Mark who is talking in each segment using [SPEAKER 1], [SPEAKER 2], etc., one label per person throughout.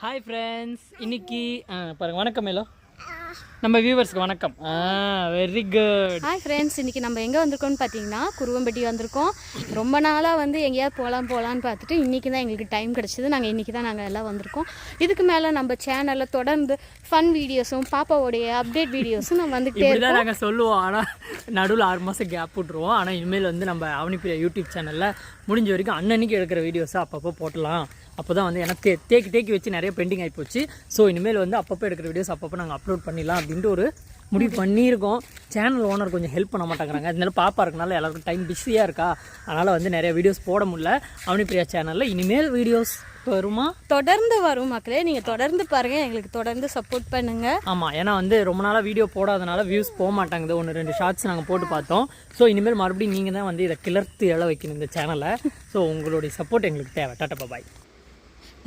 [SPEAKER 1] Hi friends இன்னைக்கு ஆ, பாருங்க வணக்கம் மேலோ. நம்ம வியூவர்ஸ்க்கு வணக்கம். வெரி குட்
[SPEAKER 2] ஹாய் ஃப்ரெண்ட்ஸ் இன்றைக்கி நம்ம எங்கே வந்திருக்கோம்னு பார்த்தீங்கன்னா குருவம்பட்டி வந்திருக்கோம். ரொம்ப நாளாக வந்து எங்கேயாவது போகலாம் போகலான்னு பார்த்துட்டு இன்றைக்கி தான் எங்களுக்கு டைம் கிடச்சிது. நாங்கள் இன்றைக்கி தான் நாங்கள் எல்லாம் வந்திருக்கோம். இதுக்கு மேலே நம்ம சேனலில் தொடர்ந்து ஃபன் வீடியோஸும் பாப்பாவோடைய அப்டேட் வீடியோஸும் நம்ம வந்துகிட்டே
[SPEAKER 1] இப்படி தான் நாங்கள் சொல்லுவோம். ஆனால் நடுவில் ஆறு மாதம் கேப் விட்ருவோம் ஆனால் இனிமேல் வந்து நம்ம அவனிப்பிரியா யூடியூப் சேனலில் முடிஞ்ச வரைக்கும் அன்னன்னைக்கு எடுக்கிற வீடியோஸை அப்பப்போ போட்டலாம். அப்போ தான் வந்து எனக்கு தே தேக்கி தேக்கி வச்சு நிறைய பெண்டிங் ஆகி போச்சு. ஸோ இனிமேல் வந்து அப்பப்போ எடுக்கிற வீடியோஸ் அப்பப்போ நாங்கள் அப்லோட் பண்ணிடலாம் அப்படின்ட்டு ஒரு முடிவு பண்ணியிருக்கோம். சேனல் ஓனர் கொஞ்சம் ஹெல்ப் பண்ண மாட்டேங்கிறாங்க. அதனால பாப்பா இருக்கனால எல்லாருக்கும் டைம் பிஸியாக இருக்கா? அதனால் வந்து நிறைய வீடியோஸ் போட முடியல. அவனிப்பிரியா சேனலில் இனிமேல் வீடியோஸ் வருமா?
[SPEAKER 2] தொடர்ந்து வரும் மக்களே. நீங்கள் தொடர்ந்து பாருங்கள் எங்களுக்கு தொடர்ந்து சப்போர்ட் பண்ணுங்கள்
[SPEAKER 1] ஆமாம் ஏன்னா வந்து ரொம்ப நாளாக வீடியோ போடாதனால வியூஸ் போக மாட்டாங்குது. ஒன்று ரெண்டு ஷார்ட்ஸ் நாங்கள் போட்டு பார்த்தோம். ஸோ இனிமேல் மறுபடியும் நீங்கள் தான் வந்து இதை கிளர்த்து எழ வைக்கணும் இந்த சேனலை ஸோ உங்களுடைய சப்போர்ட் எங்களுக்கு தேவை. டாட்டா பாய்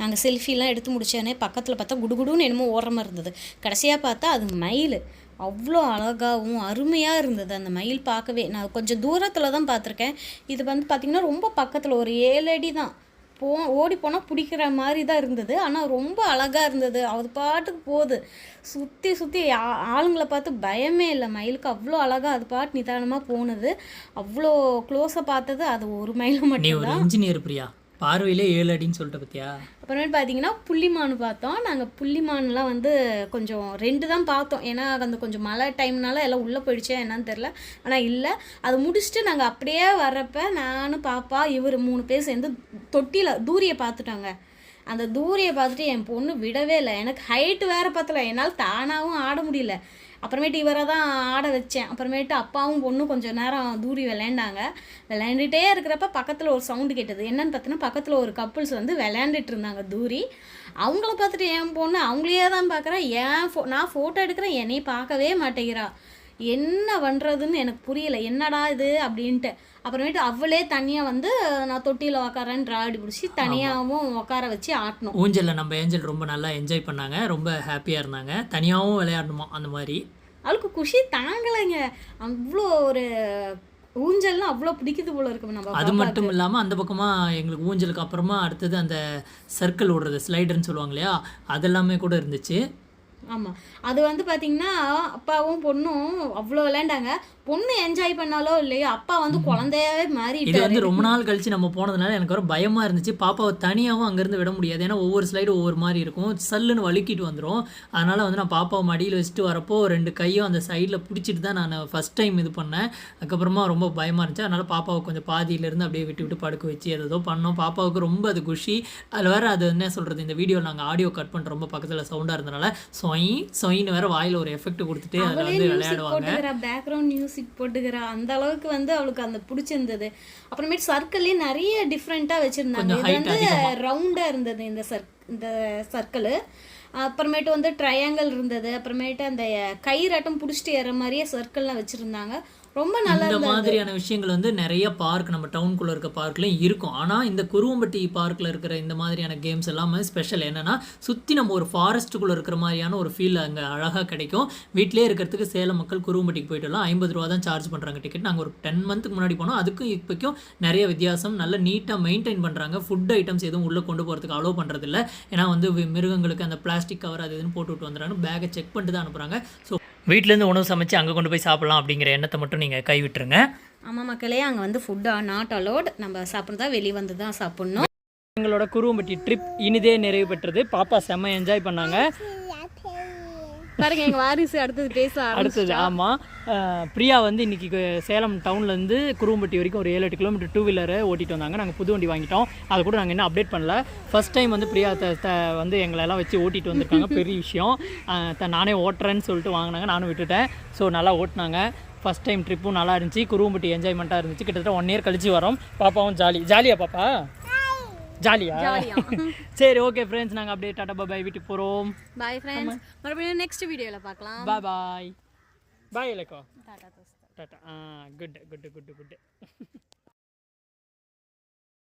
[SPEAKER 3] நாங்கள் செல்ஃபிலாம் எடுத்து முடிச்சோடனே பக்கத்தில் பார்த்தா குடுகுடுன்னு என்னமோ மாதிரி இருந்தது. கடைசியாக பார்த்தா அது மயில். அவ்வளோ அழகாகவும் அருமையாக இருந்தது அந்த மயில் பார்க்கவே. நான் கொஞ்சம் தூரத்தில் தான் பார்த்துருக்கேன். இது வந்து பார்த்திங்கன்னா ரொம்ப பக்கத்தில் ஒரு ஏழு அடி தான். போ ஓடி போனால் பிடிக்கிற மாதிரி தான் இருந்தது. ஆனால் ரொம்ப அழகாக இருந்தது. அது பாட்டுக்கு போகுது. சுற்றி சுற்றி ஆளுங்களை பார்த்து பயமே இல்லை. மயிலுக்கு அவ்வளோ அழகாக அது பாட்டு நிதானமாக போனது. அவ்வளோ க்ளோஸாக பார்த்தது. அது ஒரு மயிலை மட்டும்
[SPEAKER 1] இன்ஜினியர் பிரியா? பார்வையிலே ஏழு அடின்னு சொல்லிட்டு பத்தியா?
[SPEAKER 3] அப்புறமேட்டு பார்த்தீங்கன்னா புள்ளிமான் பார்த்தோம். நாங்கள் புள்ளிமான்லாம் வந்து கொஞ்சம் ரெண்டு தான் பார்த்தோம். ஏன்னா அந்த கொஞ்சம் மழை டைம்னால எல்லாம் உள்ளே போயிடுச்சா என்னன்னு தெரில ஆனால் இல்லை. அது முடிச்சுட்டு நாங்கள் அப்படியே வர்றப்ப நானும் பாப்பா இவர் மூணு பேர் சேர்ந்து தொட்டியில் தூரியை பார்த்துட்டாங்க. அந்த தூரியை பார்த்துட்டு என் பொண்ணு விடவே இல்லை. எனக்கு ஹைட்டு வேற பார்த்தல என்னால் தானாகவும் ஆட முடியல. அப்புறமேட்டு இவரை தான் ஆட வச்சேன். அப்புறமேட்டு அப்பாவும் பொண்ணும் கொஞ்சம் நேரம் தூரி விளையாண்டாங்க. விளையாண்டுட்டே இருக்கிறப்ப பக்கத்தில் ஒரு சவுண்டு கேட்டது. என்னன்னு பார்த்தீங்கன்னா பக்கத்தில் ஒரு கப்புள்ஸ் வந்து விளையாண்டுட்டு இருந்தாங்க தூரி. அவங்கள பார்த்துட்டு என் பொண்ணு அவங்களையே தான் பார்க்குறா. ஏன் ஃபோ நான் ஃபோட்டோ எடுக்கிறேன் என்னைய பார்க்கவே மாட்டேங்கிறா. என்ன பண்ணுறதுன்னு எனக்கு புரியல. என்னடா இது அப்படின்ட்டு. அப்புறமேட்டு அவளே தனியாக வந்து நான் தொட்டியில் உக்காரேன்னு ராடி பிடிச்சி தனியாகவும் உட்கார வச்சு ஆட்டணும்.
[SPEAKER 1] ஊஞ்சலில் நம்ம ஏஞ்சல் ரொம்ப நல்லா என்ஜாய் பண்ணாங்க. ரொம்ப ஹாப்பியாக இருந்தாங்க. தனியாகவும் விளையாடணுமா அந்த மாதிரி?
[SPEAKER 3] அவளுக்கு குஷி தாங்கலைங்க. அவ்வளோ ஒரு ஊஞ்சல்லாம் அவ்வளோ பிடிக்குது போல இருக்கு நம்ம
[SPEAKER 1] அது மட்டும் இல்லாமல் அந்த பக்கமாக எங்களுக்கு ஊஞ்சலுக்கு அப்புறமா அடுத்தது அந்த சர்க்கிள் விடுறது ஸ்லைடர்னு சொல்லுவாங்க இல்லையா? அதெல்லாமே கூட இருந்துச்சு.
[SPEAKER 3] ஆமாம் அது வந்து பார்த்தீங்கன்னா அப்பாவும் பொண்ணும் அவ்வளோ விளையாண்டாங்க. பொண்ணு என்ஜாய் பண்ணாலோ இல்லையோ அப்பா வந்து குழந்தையாவே
[SPEAKER 1] இது
[SPEAKER 3] மாறிட்டாரு
[SPEAKER 1] வந்து ரொம்ப நாள் கழிச்சு நம்ம போனதுனால எனக்கு ஒரு பயமா இருந்துச்சு. பாப்பாவை தனியாகவும் அங்கேருந்து விட முடியாது. ஏன்னா ஒவ்வொரு ஸ்லைடு ஒவ்வொரு மாதிரி இருக்கும். சல்லுன்னு வழுக்கிட்டு வந்துடும் அதனால வந்து நான் பாப்பாவை மடியில் வச்சுட்டு வரப்போ ரெண்டு கையும் அந்த சைடில் பிடிச்சிட்டு தான் நான் ஃபர்ஸ்ட் டைம் இது பண்ணேன். அதுக்கப்புறமா ரொம்ப பயமா இருந்துச்சு. அதனால பாப்பாவை கொஞ்சம் பாதியிலேருந்து அப்படியே விட்டு விட்டு படுக்க வச்சு ஏதோ பண்ணோம். பாப்பாவுக்கு ரொம்ப அது குஷி. அதில் வேற அது என்ன சொல்றது? இந்த வீடியோ நாங்கள் ஆடியோ கட் பண்ணுற ரொம்ப பக்கத்தில் சவுண்டாக இருந்தனால சொய் சொயின்னு வேற வாயில் ஒரு எஃபெக்ட் கொடுத்துட்டு அதில் வந்து விளையாடுவாங்க.
[SPEAKER 3] பேக்ரவுண்ட் மியூசிக் போட்டுக்கிறா. அந்த அளவுக்கு வந்து அவளுக்கு அந்த பிடிச்சிருந்தது. அப்புறமேட்டு சர்க்கிள்லேயே நிறைய டிஃப்ரெண்ட்டாக வச்சுருந்தாங்க. இது வந்து ரவுண்டாக இருந்தது இந்த சர்க் இந்த சர்க்கிள் அப்புறமேட்டு வந்து ட்ரையாங்கிள் இருந்தது. அப்புறமேட்டு அந்த கயிறாட்டம் பிடிச்சிட்டு ஏற மாதிரியே சர்க்கிள்லாம் வச்சுருந்தாங்க. ரொம்ப நல்லா
[SPEAKER 1] இந்த மாதிரியான விஷயங்கள் வந்து நிறைய பார்க் நம்ம டவுனுக்குள்ள இருக்க பார்க்லையும் இருக்கும். ஆனால் இந்த குருவம்பட்டி பார்க்கில் இருக்கிற இந்த மாதிரியான கேம்ஸ் எல்லாமே ஸ்பெஷல் என்னன்னா சுற்றி நம்ம ஒரு ஃபாரஸ்ட்டுக்குள்ளே இருக்கிற மாதிரியான ஒரு ஃபீல் அங்கே அழகாக கிடைக்கும். வீட்டிலே இருக்கிறதுக்கு சேலம் மக்கள் குருவம்பட்டிக்கு போயிட்டு வரலாம். ஐம்பது ரூபா தான் சார்ஜ் பண்ணுறாங்க டிக்கெட் நாங்கள் ஒரு டென் மந்த்துக்கு முன்னாடி போனோம். அதுக்கும் இப்போக்கும் நிறைய வித்தியாசம். நல்ல நீட்டாக மெயின்டைன் பண்ணுறாங்க ஃபுட் ஐட்டம்ஸ் எதுவும் உள்ளே கொண்டு போகிறதுக்கு அலோவ் பண்ணுறதில்ல ஏன்னா வந்து மிருகங்களுக்கு அந்த பிளாஸ்டிக் கவர் அது இதுன்னு போட்டு விட்டு வந்துடுறாங்க பேக்கை செக் பண்ணிட்டு தான் அனுப்புகிறாங்க ஸோ வீட்டிலேருந்து உணவு சமைச்சு அங்கே கொண்டு போய் சாப்பிடலாம் அப்படிங்கிற எண்ணத்தை மட்டும் நீங்கள் கைவிட்டுருங்க.
[SPEAKER 3] ஆமாம் மக்களே அங்கே வந்து ஃபுட் நாட் அலோட் நம்ம சாப்பிட்றதா வெளியே வந்து தான் சாப்பிட்ணும்.
[SPEAKER 1] எங்களோட குருவம்பட்டி ட்ரிப் இனிதே நிறைவு பெற்றது. பாப்பா செம்ம என்ஜாய் பண்ணாங்க.
[SPEAKER 2] பாருங்க எங்கள் வாரிசு அடுத்தது பேச
[SPEAKER 1] அடுத்தது ஆமாம் பிரியா வந்து இன்னைக்கு சேலம் டவுன்லேருந்து குருவம்பட்டி வரைக்கும் ஒரு ஏழு எட்டு கிலோமீட்டர் டூ வீலரை ஓட்டிட்டு வந்தாங்க. நாங்கள் புது வண்டி வாங்கிட்டோம். அதை கூட நாங்கள் இன்னும் அப்டேட் பண்ணல. ஃபர்ஸ்ட் டைம் வந்து பிரியா த வந்து எங்களை எல்லாம் வச்சு ஓட்டிட்டு வந்திருக்காங்க. பெரிய விஷயம். த நானே ஓட்டுறேன்னு சொல்லிட்டு வாங்கினாங்க. நானும் விட்டுட்டேன். ஸோ நல்லா ஓட்டினாங்க. ஃபர்ஸ்ட் டைம் ட்ரிப்பும் நல்லா இருந்துச்சு. குருவம்பட்டி என்ஜாய்மெண்ட்டாக இருந்துச்சு. கிட்டத்தட்ட ஒன் இயர் கழிச்சு வரோம். பாப்பாவும் ஜாலி. ஜாலியா பாப்பா? ஜாலியா? சரி ஓகே ஃப்ரெண்ட்ஸ் நாங்கள் அப்படியே டாட்டா பாய் வீட்டுக்கு போகிறோம்
[SPEAKER 2] பாய் ஃப்ரெண்ட்ஸ் மறுபடியும் நெக்ஸ்ட் வீடியோவில் பார்க்கலாம்.
[SPEAKER 1] பாய் பாய் பாய் இலக்கோ டாட்டா ஆ குட் குட் குட் குட்